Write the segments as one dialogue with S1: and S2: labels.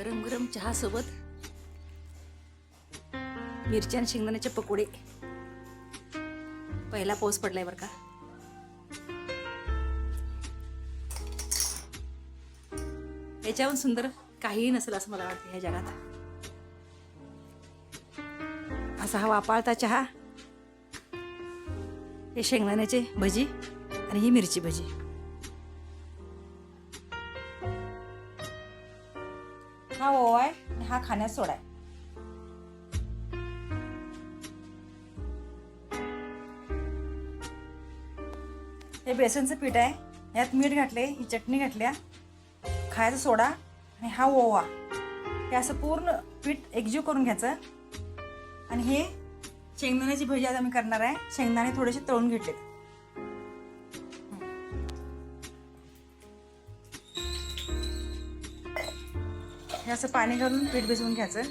S1: गरम गरम चहा सोबत आणि शेंगदाण्याचे पकोडे. पहिला पाऊस पडलाय बरं का. याच्याहून सुंदर काहीही नसेल असं मला वाटतं ह्या जगात. असा हा वापाळता चहा हे शेंगदाण्याचे भजी आणि ही मिरची भजी. हा ओवा आहे आणि हा खाण्यात सोडा आहे. हे बेसनचं पीठ आहे. यात मीठ घातले ही चटणी घातल्या खायचा सोडा आणि हा ओवा हे असं पूर्ण पीठ एकजीव करून घ्यायचं. आणि हे शेंगदाण्याची भजी आज आम्ही करणार आहे. शेंगदाणे थोडेसे तळून घेतले हे असं पाणी घालून पीठ भिजवून घ्यायचं.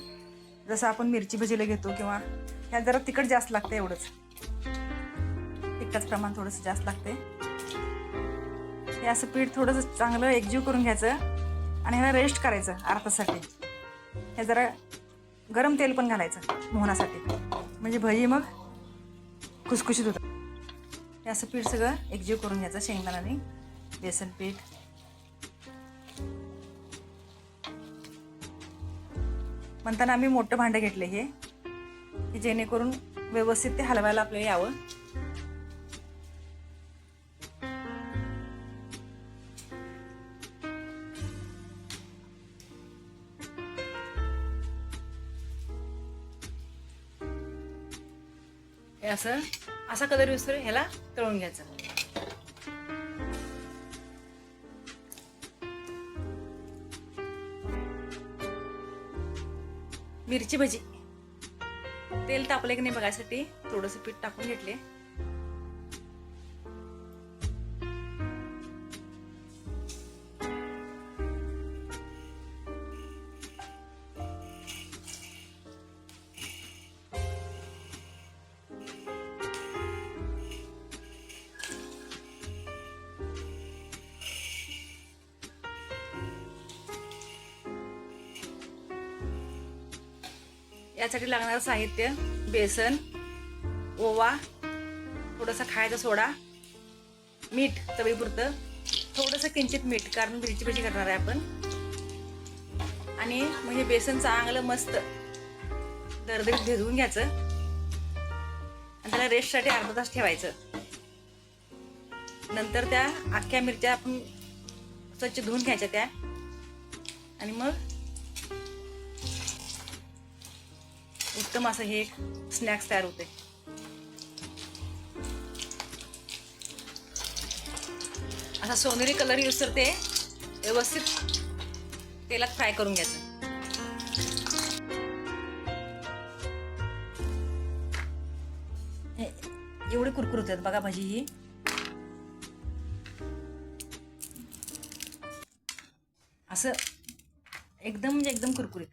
S1: जसं आपण मिरची भजीला घेतो किंवा ह्यात जरा तिखट जास्त लागतं एवढंच. तिखटाचं प्रमाण थोडंसं जास्त लागते हे असं पीठ थोडंसं चांगलं एकजीव करून घ्यायचं आणि ह्याला रेस्ट करायचं अर्थासाठी. हे जरा गरम तेल पण घालायचं मोहनासाठी. म्हणजे भजी मग खुसखुशीत होतं हे असं पीठ सगळं एकजीव करून घ्यायचं शेंगदाण्याने बेसन पीठ म्हणताना आम्ही मोठं भांडं घेतलं हे की जेणेकरून व्यवस्थित ते हलवायला आपल्याला यावं. हे असं असा कलर यूज करून ह्याला तळून घ्यायचं. मिरची भजी. तेल तापले की नाही बघायसाठी थोडंसं पीठ टाकून घेतले. यासाठी लागणारं साहित्य बेसन ओवा थोडंसं खायचा सोडा मीठ तवीपुरतं. थोडंसं किंचित मीठ कारण मिरची भजी करणार आहे आपण? आणि म्हणजे बेसन चांगलं मस्त दरदरीत भिजवून घ्यायचं. आणि त्याला रेस्टसाठी अर्धा तास ठेवायचं. नंतर त्या अख्ख्या मिरच्या आपण स्वच्छ धुवून घ्यायच्या त्या. आणि मग उत्तम असं हे एक स्नॅक्स तयार होते. असा सोनेरी कलर यूज करते व्यवस्थित तेलात फ्राय करून घ्यायचं. हे एवढी कुरकुरीत आहेत बघा भाजी ही. असं एकदम म्हणजे एकदम कुरकुरीत.